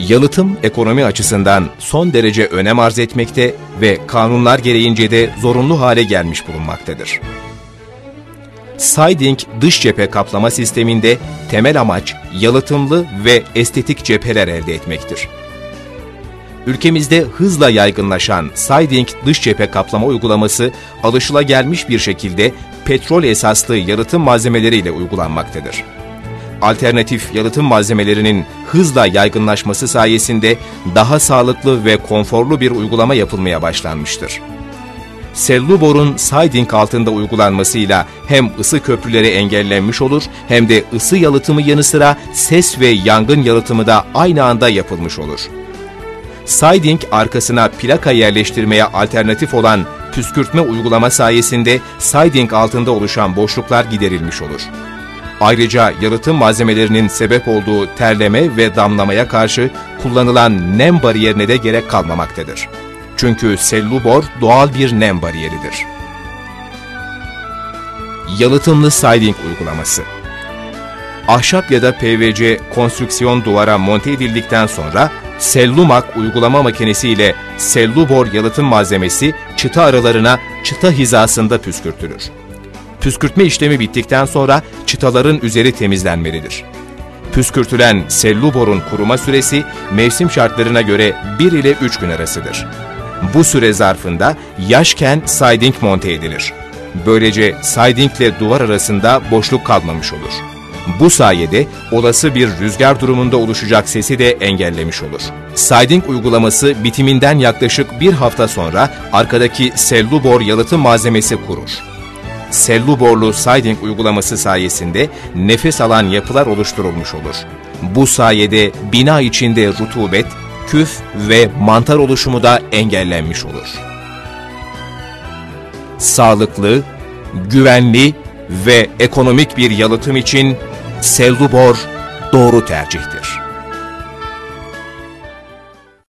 Yalıtım ekonomi açısından son derece önem arz etmekte ve kanunlar gereğince de zorunlu hale gelmiş bulunmaktadır. Siding dış cephe kaplama sisteminde temel amaç yalıtımlı ve estetik cepheler elde etmektir. Ülkemizde hızla yaygınlaşan siding dış cephe kaplama uygulaması alışılagelmiş bir şekilde petrol esaslı yalıtım malzemeleriyle uygulanmaktadır alternatif yalıtım malzemelerinin hızla yaygınlaşması sayesinde daha sağlıklı ve konforlu bir uygulama yapılmaya başlanmıştır. Sellubor'un siding altında uygulanmasıyla hem ısı köprüleri engellenmiş olur hem de ısı yalıtımı yanı sıra ses ve yangın yalıtımı da aynı anda yapılmış olur. Siding arkasına plaka yerleştirmeye alternatif olan püskürtme uygulama sayesinde siding altında oluşan boşluklar giderilmiş olur. Ayrıca yalıtım malzemelerinin sebep olduğu terleme ve damlamaya karşı kullanılan nem bariyerine de gerek kalmamaktadır. Çünkü sellubor doğal bir nem bariyeridir. Yalıtımlı siding uygulaması Ahşap ya da PVC konstrüksiyon duvara monte edildikten sonra Sellumak uygulama makinesi ile sellubor yalıtım malzemesi çıta aralarına çıta hizasında püskürtülür. Püskürtme işlemi bittikten sonra çıtaların üzeri temizlenmelidir. Püskürtülen selluborun kuruma süresi mevsim şartlarına göre 1 ile 3 gün arasıdır. Bu süre zarfında yaşken siding monte edilir. Böylece siding ile duvar arasında boşluk kalmamış olur. Bu sayede olası bir rüzgar durumunda oluşacak sesi de engellemiş olur. Siding uygulaması bitiminden yaklaşık bir hafta sonra arkadaki sellubor yalıtım malzemesi kurur selluborlu siding uygulaması sayesinde nefes alan yapılar oluşturulmuş olur. Bu sayede bina içinde rutubet, küf ve mantar oluşumu da engellenmiş olur. Sağlıklı, güvenli ve ekonomik bir yalıtım için Sellubor doğru tercihtir.